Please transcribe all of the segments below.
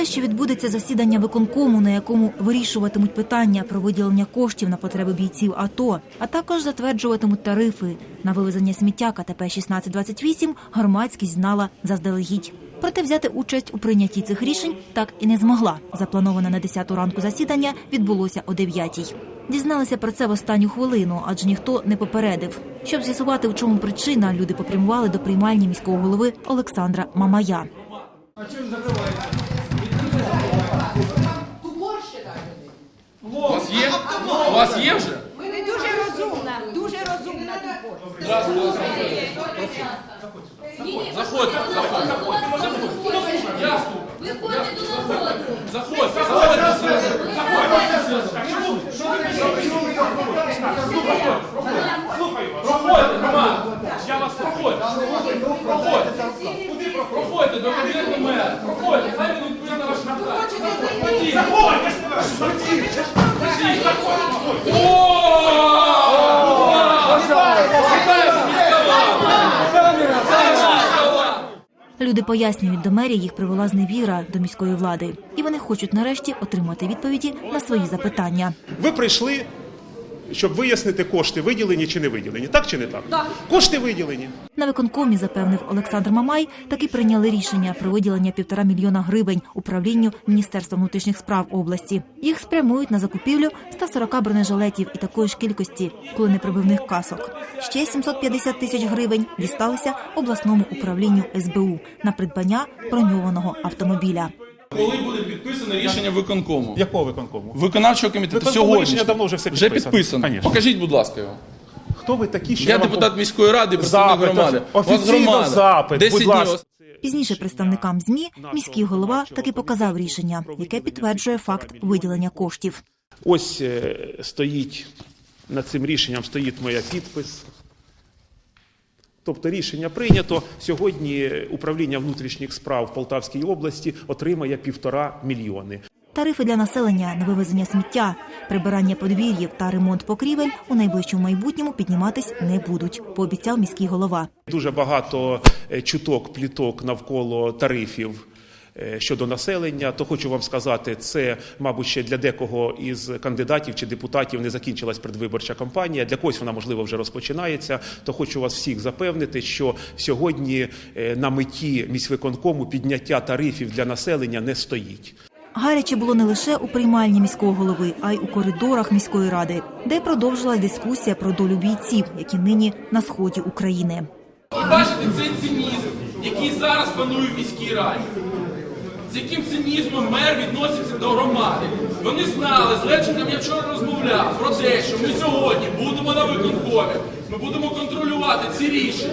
те, що відбудеться засідання виконкому, на якому вирішуватимуть питання про виділення коштів на потреби бійців АТО, а також затверджуватимуть тарифи на вивезення сміття КТП 1628, громадськість знала заздалегідь. Проте взяти участь у прийнятті цих рішень так і не змогла. Заплановане на 10 ранку засідання відбулося о 9 Дізналися про це в останню хвилину, адже ніхто не попередив. Щоб з'ясувати, у чому причина, люди попрямували до приймальні міського голови Олександра Мамая. У вас є? У вас є вже? Дуже розумна, дуже розумна тут. Заходьте, заходьте, заходьте. Я слухаю. Заходьте, заходьте. Проходьте, Роман. Я вас проходжу. Проходьте. Проходьте до кабінету мера. Проходьте. Хай він влада. Люди пояснюють, до мерії їх привела зневіра до міської влади, і вони хочуть нарешті отримати відповіді на свої запитання. Ви прийшли, щоб вияснити кошти, виділені чи не виділені. Так чи не так? Так. Кошти виділені. На виконкомі запевнив Олександр Мамай, таки прийняли рішення про виділення півтора мільйона гривень управлінню Міністерства внутрішніх справ області. Їх спрямують на закупівлю 140 бронежилетів і такої ж кількості куленепробивних касок. Ще 750 тисяч гривень дісталися обласному управлінню СБУ на придбання броньованого автомобіля. Коли буде підписане рішення виконкому? Якого виконкому? Виконавчого комітету Виконкому сьогодні. рішення давно вже все Вже підписано. підписано. Конечно. Покажіть, будь ласка, його. Хто ви такі, що Я вам депутат міської ради, представник Запит, громади. У вас офіційно громада. запит, 10 будь ласка. Пізніше представникам змі міський голова таки показав рішення, яке підтверджує факт виділення коштів. Ось е, стоїть над цим рішенням стоїть моя підпис. Тобто рішення прийнято. Сьогодні управління внутрішніх справ в Полтавській області отримає півтора мільйони. Тарифи для населення на вивезення сміття, прибирання подвір'їв та ремонт покрівель у найближчому майбутньому підніматись не будуть, пообіцяв міський голова. Дуже багато е, чуток, пліток навколо тарифів. Е, Щодо населення, то хочу вам сказати, це, мабуть, ще для декого із кандидатів чи депутатів не закінчилась предвиборча кампанія. Для когось вона можливо вже розпочинається. То хочу вас всіх запевнити, що сьогодні е, на меті міськвиконкому підняття тарифів для населення не стоїть. Гаряче було не лише у приймальні міського голови, а й у коридорах міської ради, де продовжилась дискусія про долю бійців, які нині на сході України. Бачите цей цинізм, який зараз панує в міській раді. З яким цинізмом мер відноситься до громади. Вони знали, з Левченком я вчора розмовляв про те, що ми сьогодні будемо на виконкомі, ми будемо контролювати ці рішення,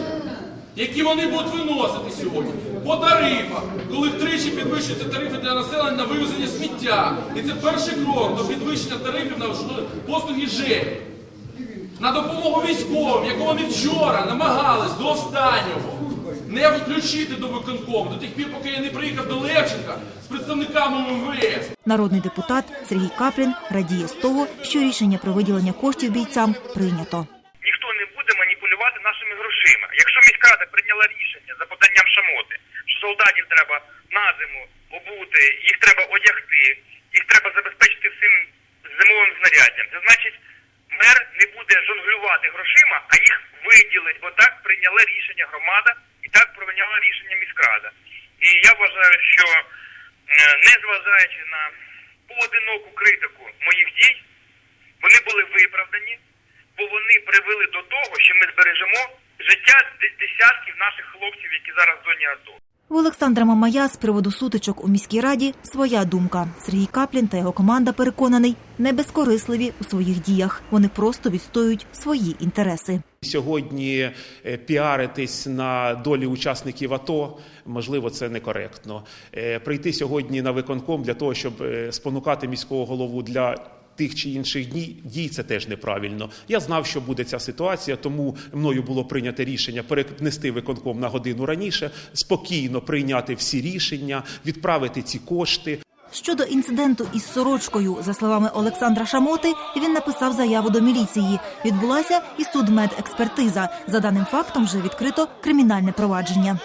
які вони будуть виносити сьогодні. По тарифах, коли втричі підвищуються тарифи для населення на вивезення сміття. І це перший крок до підвищення тарифів на послуги ЖЕК. На допомогу військовим, яку вони вчора намагались до останнього не включити до виконкому, до тих пір, поки я не приїхав до Левченка з представниками МВС. Народний депутат Сергій Каплін радіє з того, що рішення про виділення коштів бійцям прийнято. ніхто не буде маніпулювати нашими грошима. Якщо міська рада прийняла рішення за поданням шамоти, що солдатів треба на зиму обути, їх треба одягти, їх треба забезпечити всім зимовим знаряддям, це значить мер не буде жонглювати грошима, а їх виділить, бо так прийняла рішення громада так прийняла рішення міськрада. І я вважаю, що е, не зважаючи на поодиноку критику моїх дій, вони були виправдані, бо вони привели до того, що ми збережемо життя десятків наших хлопців, які зараз в зоні АТО. У Олександра Мамая з приводу сутичок у міській раді своя думка. Сергій Каплін та його команда переконаний, не безкорисливі у своїх діях. Вони просто відстоюють свої інтереси. Сьогодні е, піаритись на долі учасників АТО, можливо, це некоректно. Е, Прийти сьогодні на виконком для того, щоб е, спонукати міського голову для тих чи інших дій, це теж неправильно. Я знав, що буде ця ситуація, тому мною було прийнято рішення перенести виконком на годину раніше, спокійно прийняти всі рішення, відправити ці кошти. Щодо інциденту із сорочкою, за словами Олександра Шамоти, він написав заяву до міліції. Відбулася і судмедекспертиза. За даним фактом вже відкрито кримінальне провадження.